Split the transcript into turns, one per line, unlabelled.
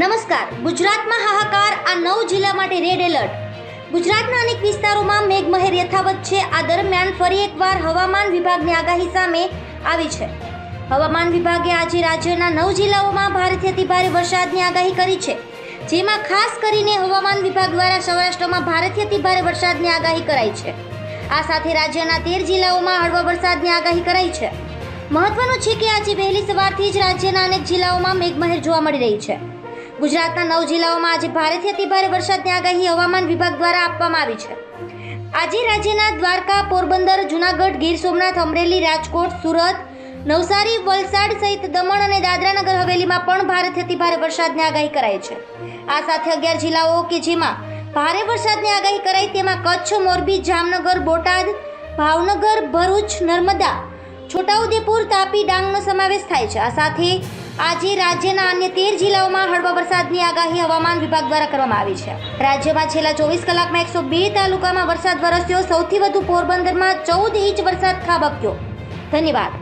નમસ્કાર. ગુજરાતમાં હાહાકાર આ નવ જિલ્લા માટે રેડ એલર્ટ ગુજરાતના અનેક વિસ્તારોમાં મેઘમહેર યથાવત છે. આ દરમિયાન ફરી એકવાર હવામાન વિભાગની આગાહી સામે આવી છે. હવામાન વિભાગે આજે રાજ્યના નવ જિલ્લાઓમાં ભારેથી અતિભારે વરસાદની આગાહી કરી છે. જેમાં ખાસ કરીને હવામાન વિભાગ દ્વારા સૌરાષ્ટ્રમાં ભારેથી અતિભારે વરસાદની આગાહી કરાઈ છે. આ સાથે રાજ્યના તેર જિલ્લાઓમાં હળવા વરસાદની આગાહી કરાઈ છે. મહત્વનું છે કે આજે વહેલી સવારથી જ રાજ્યના અનેક જિલ્લાઓમાં મેઘમહેર જોવા મળી રહી છે. ગુજરાતના નવ જિલ્લાઓમાં આજે ભારેથી અતિ ભારે વરસાદની આગાહી હવામાન વિભાગ દ્વારા આપવામાં આવી છે. આજે રાજ્યના દ્વારકા, પોરબંદર, જુનાગઢ, ગીર સોમનાથ, અમરેલી, રાજકોટ, સુરત, નવસારી, વલસાડ સહિત દમણ અને દાદરાનગર હવેલીમાં પણ ભારેથી અતિ ભારે વરસાદની આગાહી કરાઈ છે. આ સાથે અગિયાર જિલ્લાઓ કે જેમાં ભારે વરસાદની આગાહી કરાઈ તેમાં કચ્છ, મોરબી, જામનગર, બોટાદ, ભાવનગર, ભરૂચ, નર્મદા, છોટાઉદેપુર, તાપી, ડાંગનો સમાવેશ થાય છે. આ સાથે આજે રાજ્યના અન્ય તેર જિલ્લાઓમાં હળવા વરસાદની આગાહી હવામાન વિભાગ દ્વારા કરવામાં આવી છે. રાજ્યમાં છેલ્લા ચોવીસ કલાકમાં એકસો બે તાલુકામાં વરસાદ વરસ્યો. સૌથી વધુ પોરબંદરમાં ચૌદ ઇંચ વરસાદ ખાબક્યો. ધન્યવાદ.